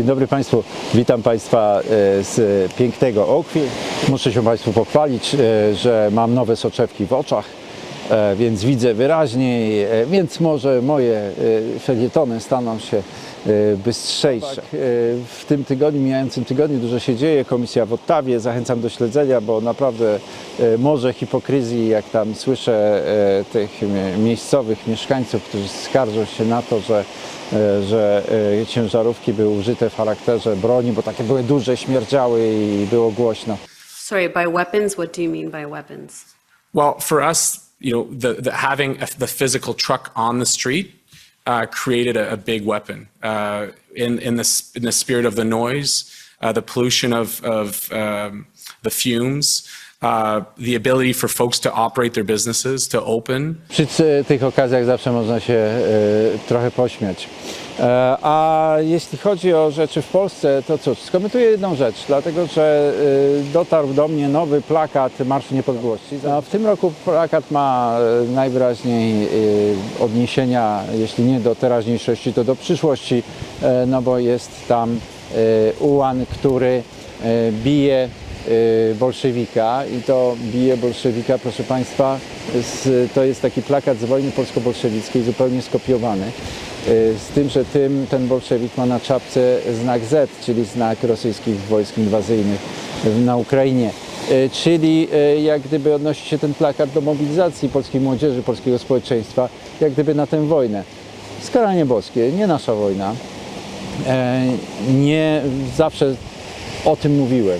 Dzień dobry Państwu, witam Państwa e, z pięknego Oakville. Muszę się Państwu pochwalić, e, że mam nowe soczewki w oczach, e, więc widzę wyraźniej, więc może moje felietony staną się bystrzejsze. W tym tygodniu, mijającym tygodniu dużo się dzieje. Komisja w Ottawie, zachęcam do śledzenia, bo naprawdę e, może hipokryzji, jak tam słyszę tych mie- miejscowych mieszkańców, którzy skarżą się na to, że że e, ciężarówki były użyte w charakterze broni, bo takie były duże, śmierdziały i było głośno. Sorry, by weapons, what do you mean by weapons? Well, for us, you know, the, the having a, the physical truck on the street uh, created a, a big weapon uh, in in the in the spirit of the noise, uh, the pollution of of um, the fumes, the ability for folks to operate their businesses, to open. Przy tych okazjach zawsze można się e, trochę pośmiać. E, a jeśli chodzi o rzeczy w Polsce, to cóż, skomentuję jedną rzecz, dlatego że e, dotarł do mnie nowy plakat Marszu Niepodległości. A w tym roku plakat ma e, najwyraźniej e, odniesienia, jeśli nie do teraźniejszości, to do przyszłości, e, no bo jest tam e, ułan, który bije y, bolszewika i to bije bolszewika, proszę Państwa, z, to jest taki plakat z wojny polsko-bolszewickiej, zupełnie skopiowany. Y, Z tym, że tym, ten bolszewik ma na czapce znak Z, czyli znak rosyjskich wojsk inwazyjnych na Ukrainie. Y, Czyli y, jak gdyby odnosi się ten plakat do mobilizacji polskiej młodzieży, polskiego społeczeństwa, jak gdyby na tę wojnę. Skaranie boskie, nie nasza wojna. E, nie zawsze o tym mówiłem,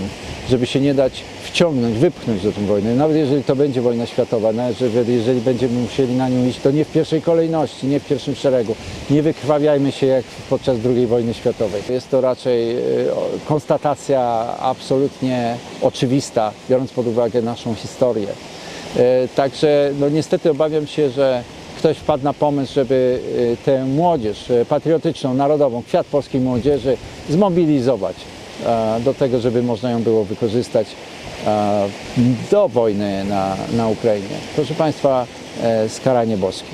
żeby się nie dać wciągnąć, wypchnąć do tej wojny. Nawet jeżeli to będzie wojna światowa, nawet jeżeli, będziemy musieli na nią iść, to nie w pierwszej kolejności, nie w pierwszym szeregu. Nie wykrwawiajmy się jak podczas II wojny światowej. Jest to raczej o- konstatacja absolutnie oczywista, biorąc pod uwagę naszą historię. E, Także no niestety obawiam się, że ktoś wpadł na pomysł, żeby e, tę młodzież patriotyczną, narodową, kwiat polskiej młodzieży zmobilizować do tego, żeby można ją było wykorzystać e, do wojny na, na Ukrainie. Proszę Państwa, e, skaranie boskie.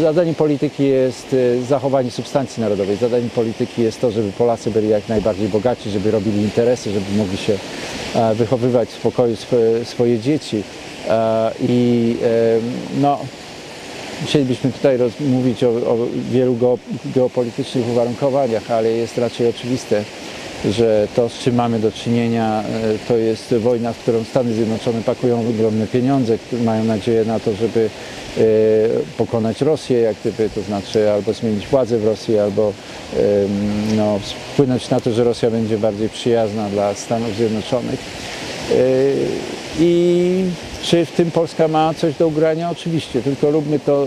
Zadaniem polityki jest e, zachowanie substancji narodowej. Zadaniem polityki jest to, żeby Polacy byli jak najbardziej bogaci, żeby robili interesy, żeby mogli się e, wychowywać w spokoju sw- swoje dzieci. E, I e, no, Chcielibyśmy tutaj mówić o, o wielu geo, geopolitycznych uwarunkowaniach, ale jest raczej oczywiste, że to, z czym mamy do czynienia, e, to jest wojna, w którą Stany Zjednoczone pakują ogromne pieniądze, mają nadzieję na to, żeby e, pokonać Rosję, jak gdyby, to znaczy albo zmienić władzę w Rosji, albo no, wpłynąć na to, że Rosja będzie bardziej przyjazna dla Stanów Zjednoczonych. Yy, I czy w tym Polska ma coś do ugrania? Oczywiście, tylko róbmy to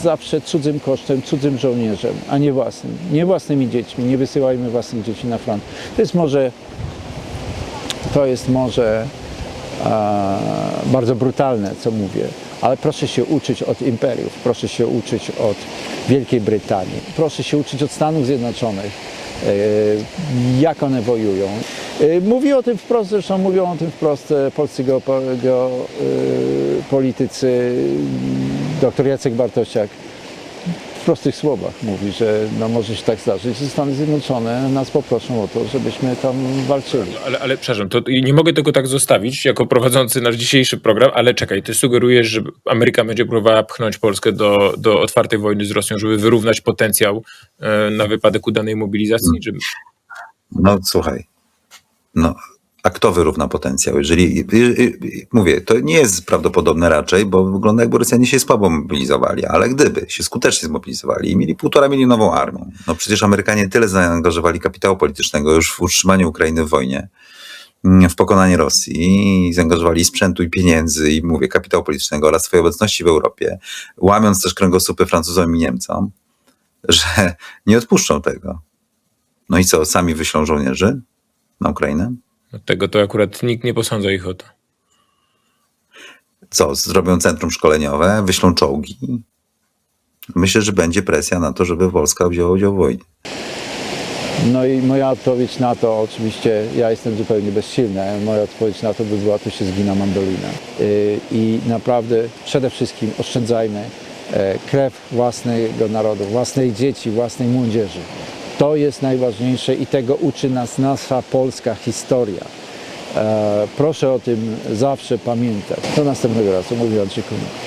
zawsze cudzym kosztem, cudzym żołnierzem, a nie własnym. Nie własnymi dziećmi, nie wysyłajmy własnych dzieci na front. To jest może, to jest może a, bardzo brutalne, co mówię, ale proszę się uczyć od imperiów, proszę się uczyć od Wielkiej Brytanii, proszę się uczyć od Stanów Zjednoczonych, e, jak one wojują. E, Mówi o tym wprost, zresztą mówią o tym wprost e, polscy geopo- geopolitycy, dr Jacek Bartosiak w prostych słowach mówi, że no może się tak zdarzyć, że Stany Zjednoczone nas poproszą o to, żebyśmy tam walczyli. Ale, ale przepraszam, to nie mogę tego tak zostawić jako prowadzący nasz dzisiejszy program, ale czekaj, ty sugerujesz, że Ameryka będzie próbowała pchnąć Polskę do, do otwartej wojny z Rosją, żeby wyrównać potencjał e, na wypadek udanej mobilizacji? Czy... No słuchaj, no, a kto wyrówna potencjał? Jeżeli, mówię, to nie jest prawdopodobne raczej, bo wygląda jakby Rosjanie się słabo mobilizowali, ale gdyby się skutecznie zmobilizowali i mieli półtora milionową armię, no przecież Amerykanie tyle zaangażowali kapitału politycznego już w utrzymanie Ukrainy w wojnie, w pokonanie Rosji zaangażowali sprzętu i pieniędzy i mówię, kapitału politycznego oraz swojej obecności w Europie, łamiąc też kręgosłupy Francuzom i Niemcom, że nie odpuszczą tego. No i co, sami wyślą żołnierzy na Ukrainę? Tego to akurat nikt nie posądza ich o to. Co, zrobią centrum szkoleniowe, wyślą czołgi? Myślę, że będzie presja na to, żeby Polska wzięła udział w wojnie. No i moja odpowiedź na to, oczywiście ja jestem zupełnie bezsilny, moja odpowiedź na to by była, tu się zgina mandolina. Yy, I naprawdę przede wszystkim oszczędzajmy e, krew własnego narodu, własnej dzieci, własnej młodzieży. To jest najważniejsze i tego uczy nas nasza polska historia. E, proszę o tym zawsze pamiętać. Do następnego razu. Mówił Andrzej Kunik.